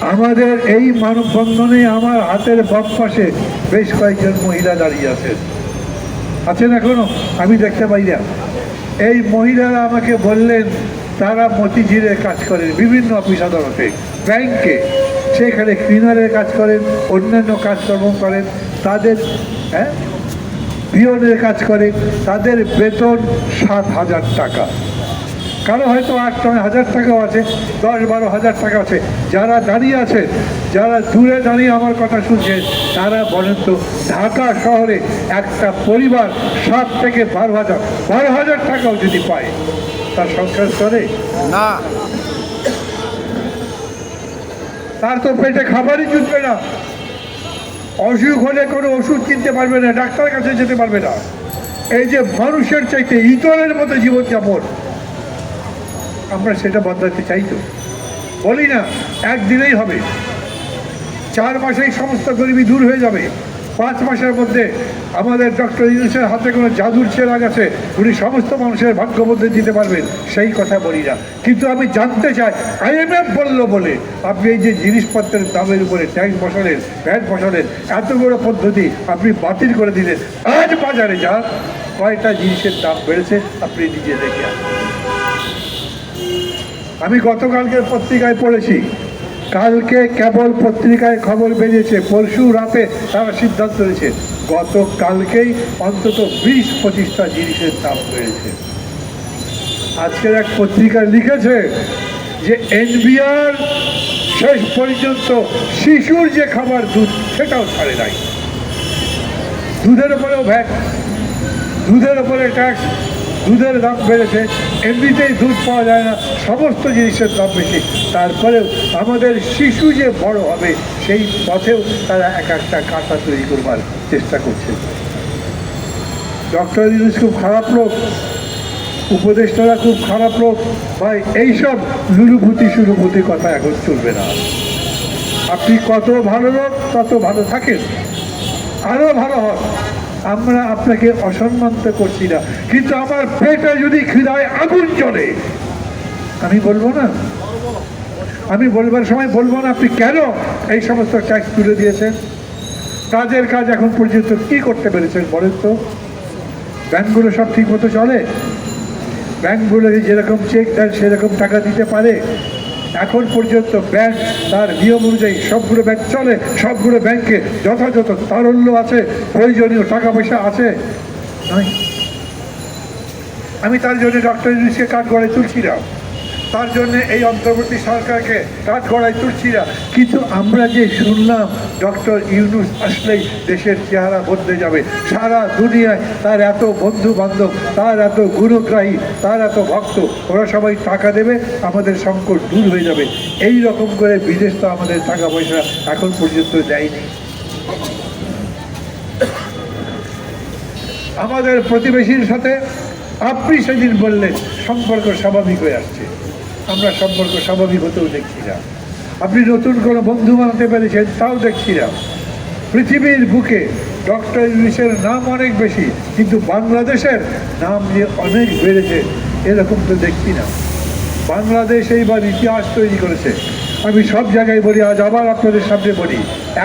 আমাদের এই মানববন্ধনে আমার হাতের বাম পাশে বেশ কয়েকজন মহিলা দাঁড়িয়ে আছেন। আছেন এখনও? আমি দেখতে পাই না। এই মহিলারা আমাকে বললেন, তারা মতিঝিলের কাজ করেন, বিভিন্ন অফিস আদালতে। ব্যাংকে। সেখানে ক্লিনারের কাজ করেন, অন্যান্য কাজকর্ম করেন, তাদের হ্যাঁ? পিয়নের কাজ করে তাদের বেতন সাত হাজার টাকা। কারও হয়তো আট নয় হাজার টাকাও আছে দশ বারো হাজার টাকা আছে। যারা দাঁড়িয়ে আছে যারা দূরে দাঁড়িয়ে আমার কথা শুনছে তারা বলেন তো ঢাকা শহরে একটা পরিবার সাত থেকে বারো হাজার বারো হাজার টাকাও যদি পায় তার সংসার করে না। তার তো পেটে খাবারই জুটবে না। অসুখ হলে কোনো ওষুধ কিনতে পারবে না ডাক্তার কাছে যেতে পারবে না। এই যে মানুষের চাইতে ইতরের মতো জীবনযাপন আমরা সেটা বদলাতে চাই তো। বলি না, একদিনেই হবে। চার মাসেই সমস্ত গরিবী দূর হয়ে যাবে। পাঁচ মাসের মধ্যে আমাদের ডক্টর ইউনুসের হাতে কোনো জাদুর চেরাগ আছে উনি সমস্ত মানুষের ভাগ্য মধ্যে দিতে পারবেন, সেই কথা বলি না। কিন্তু আমি জানতে চাই আইএমএফ বলল বলে আপনি এই যে জিনিসপত্রের দামের উপরে ট্যাক্স বসালেন, ভ্যাট বসালেন, এত বড় পদ্ধতি আপনি বাতিল করে দিলেন। আজ বাজারে যান, কয়টা জিনিসের দাম বেড়েছে, আপনি নিজে দেখে আসুন। আমি গতকালকে পত্রিকায় পড়েছি। কালকে কেবল পত্রিকায় খবর বেরিয়েছে, পরশু রাতে তারা সিদ্ধান্ত নিয়েছে, গতকালকেই অন্তত বিশ, পঁচিশটা জিনিসের দাম বেড়েছে আজকের এক পত্রিকায় লিখেছে যে, এনবিআর শেষ পর্যন্ত শিশুর যে খাবার দুধ, সেটাও ছাড়ে নাই। দুধের উপরেও ভ্যাট, দুধের উপরে ট্যাক্স দুধের দাম বেড়েছে। এমনিতেই দুধ পাওয়া যায় না, সমস্ত জিনিসের দাম বেশি। তারপরেও আমাদের শিশু যে বড় হবে, সেই পথেও তারা এক একটা কাঁটা তৈরি করবার চেষ্টা করছে। ডক্টর ইউনুস খুব খারাপ লোক, উপদেষ্টারা খুব খারাপ লোক। ভাই, এইসব লুলুভূতি সুলুভূতি কথা এখন চলবে না। আপনি কত ভালো লোক, তত ভালো থাকেন। আরও ভালো হন। আমরা আপনাকে অসম্মান তো করছি না, কিন্তু আমার পেটে যদি খিদায় আগুন জ্বলে, আমি বলব না। আমি বলবার সময় বলব না আপনি কেন এই সমস্ত ট্যাক্স তুলে দিয়েছেন? কাজের কাজ এখন পর্যন্ত কি করতে পেরেছেন বলেন তো? ব্যাংকগুলো সব ঠিক মতো চলে? ব্যাংকগুলোকে যেরকম চেক দেন, সেরকম টাকা দিতে পারে? এখন পর্যন্ত ব্যাংক তার নিয়ম অনুযায়ী সবগুলো ব্যাংক চলে, সবগুলো ব্যাংকে যথাযথ তারল্য আছে, প্রয়োজনীয় টাকা পয়সা আছে। আমি তার জন্য ডক্টর ইউনিসকে কাঠ গড়ায় তুলছি না। তার জন্য এই অন্তর্বর্তী সরকারকে কাজ গড়ায় তুলছি না। কিন্তু আমরা যে শুনলাম, ডক্টর ইউনুস আসলেই দেশের চেহারা বদলে যাবে। সারা দুনিয়ায় তার এত বন্ধু বান্ধব তার এত গুণগ্রাহী, তার এত ভক্ত, ওরা সবাই টাকা দেবে, আমাদের সংকট দূর হয়ে যাবে। এই রকম করে বিদেশ তো আমাদের টাকা পয়সা এখন পর্যন্ত দেয়নি। আমাদের প্রতিবেশীর সাথে আপনি সেদিন বললেন, সম্পর্ক স্বাভাবিক হয়ে আসছে। আমরা সম্পর্ক স্বাভাবিক হতেও দেখছি না। আপনি নতুন কোনো বন্ধু বানাতে পেরেছেন, তাও দেখছি না। পৃথিবীর বুকে ডক্টর ইউনিসের নাম অনেক বেশি, কিন্তু বাংলাদেশের নাম যে অনেক বেড়েছে, এরকম তো দেখছি না। বাংলাদেশ এইবার ইতিহাস তৈরি করেছে। আমি সব জায়গায় বলি, আজ আবার আপনাদের সামনে বলি,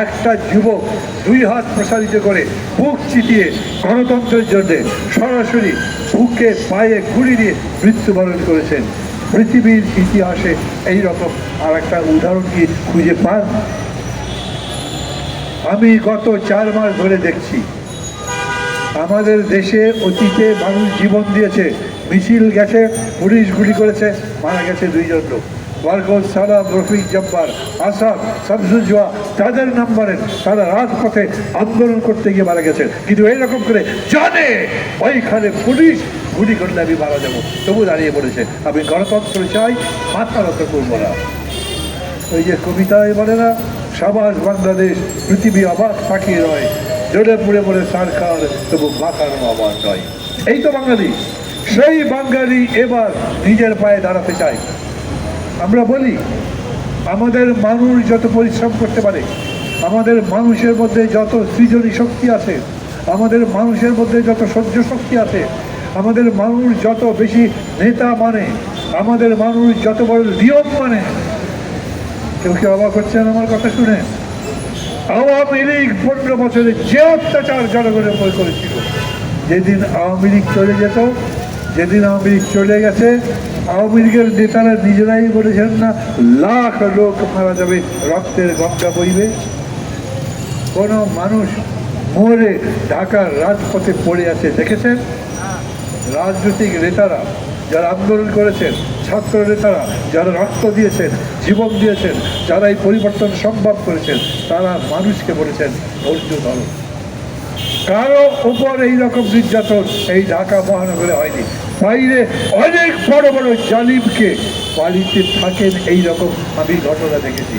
একটা যুবক দুই হাত প্রসারিত করে বুক চিটিয়ে গণতন্ত্রের জন্যে সরাসরি বুকে পায়ে ঘুরি দিয়ে মৃত্যুবরণ করেছেন। পৃথিবীর ইতিহাসে এই রকম আর একটা উদাহরণ কি খুঁজে পান? আমি গত চার মাস ধরে দেখছি। আমাদের দেশে অতীতে মানুষ জীবন দিয়েছে, মিছিল গেছে, পুলিশ গুলি করেছে, মারা গেছে দুইজন লোক। ওয়ার্কল সালাম, রফিক জব্বার, আসাদ, শামসুজ্জোয়া, তাদের নাম্বারের তারা রাজপথে আন্দোলন করতে গিয়ে মারা গেছেন। কিন্তু এইরকম করে জানে ওইখানে পুলিশ গুলি করলে আমি মারা যাব। তবু দাঁড়িয়ে পড়েছে। আমি গণতন্ত্র চাই মাথা নত করব না। ওই যে কবিতায় বলে না সাবাস বাংলাদেশ, পৃথিবী অবাক পাখি রয় জোরে পুড়ে পড়ে সরকার তবু মাথার আওয়াজ নয়। এই তো বাঙালি। সেই বাঙালি এবার নিজের পায়ে দাঁড়াতে চায়। আমরা বলি, আমাদের মানুষ যত পরিশ্রম করতে পারে, আমাদের মানুষের মধ্যে যত সৃজনী শক্তি আছে, আমাদের মানুষের মধ্যে যত সহ্য শক্তি আছে আমাদের মানুষ যত বেশি নেতা মানে আমাদের মানুষ যত বড় নিয়ম মানে। কেউ কি অবাক হচ্ছেন আমার কথা শুনে? আওয়ামী লীগ পনেরো বছরে যে অত্যাচার জনগণের উপর করেছিল, যেদিন আওয়ামী লীগ চলে যেত, যেদিন আওয়ামী লীগ চলে গেছে, আওয়ামী লীগের নেতারা নিজেরাই বলেছেন না, লাখ লোক মারা যাবে, রক্তের গঙ্গা বইবে। কোনো মানুষ মরে ঢাকার রাজপথে পড়ে আছে, দেখেছেন? রাজনৈতিক নেতারা যারা আন্দোলন করেছেন, ছাত্র নেতারা যারা রক্ত দিয়েছেন, জীবন দিয়েছেন, যারা এই পরিবর্তন সম্ভব করেছেন, তারা মানুষকে বলেছেন ধৈর্য ধরো কারও উপর এই রকম নির্যাতন এই ঢাকা মহানগরে হয়নি। বাইরে অনেক বড় বড় জালিমকে বাড়িতে থাকেন এই রকম আমি ঘটনা দেখেছি।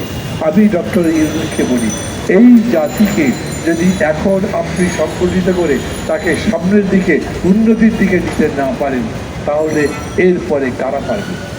আমি ডক্টর ইউনুসকে বলি, এই জাতিকে যদি এখন আপনি সংগঠিত করে তাকে সামনের দিকে, উন্নতির দিকে নিতে না পারেন, তাহলে এরপরে কারা পারবে?